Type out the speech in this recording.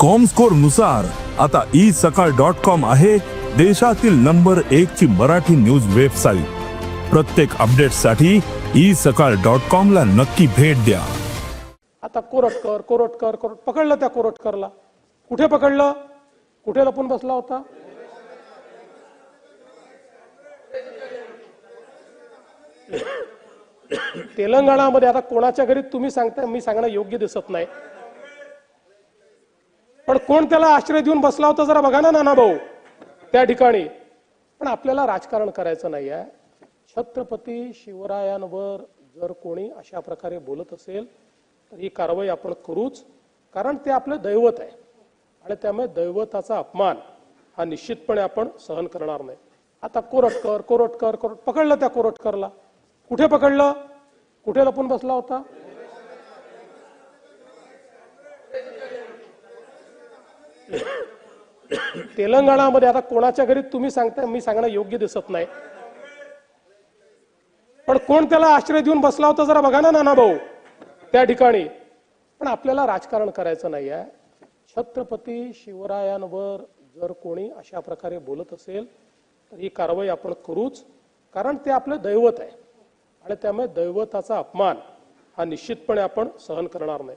Com स्कोरनुसार आता E सकाळ dot com आहे देशातील नंबर एक ची मराठी न्यूज वेबसाईट प्रत्येक अपडेटसाठी ई सकाळ डॉट कॉम ला नक्की भेट द्या. आता कोरटकर कोरटकर कोरट पकडलं त्या कोरटकरला. कुठे पकडलं? कुठे लपून बसला होता? तेलंगणामध्ये आता कोणाच्या घरी तुम्ही सांगता मी सांगणं योग्य दिसत नाही. पण कोण त्याला आश्रय देऊन बसला होता जरा बघा ना नाना भाऊ. त्या ठिकाणी. पण आपल्याला राजकारण करायचं नाही आहे छत्रपती शिवरायांवर जर कोणी अशा प्रकारे बोलत असेल तर ही कारवाई आपण करूच कारण ते आपलं दैवत आहे. आणि त्यामुळे दैवताचा अपमान हा निश्चितपणे आपण सहन करणार नाही. आता कोरटकर कोरटकर कोरट पकडलं त्या कोरटकरला. कुठे पकडलं? कुठे लपून बसला होता? तेलंगणामध्ये आता कोणाच्या घरी तुम्ही सांगता मी सांगणं योग्य दिसत नाही. पण कोण त्याला आश्रय देऊन बसला होता जरा बघा ना नाना भाऊ त्या ठिकाणी. पण आपल्याला राजकारण करायचं नाही आहे छत्रपती शिवरायांवर जर कोणी अशा प्रकारे बोलत असेल तर ही कारवाई आपण करूच कारण ते आपलं दैवत आहे. आणि त्यामुळे दैवताचा अपमान हा निश्चितपणे आपण सहन करणार नाही.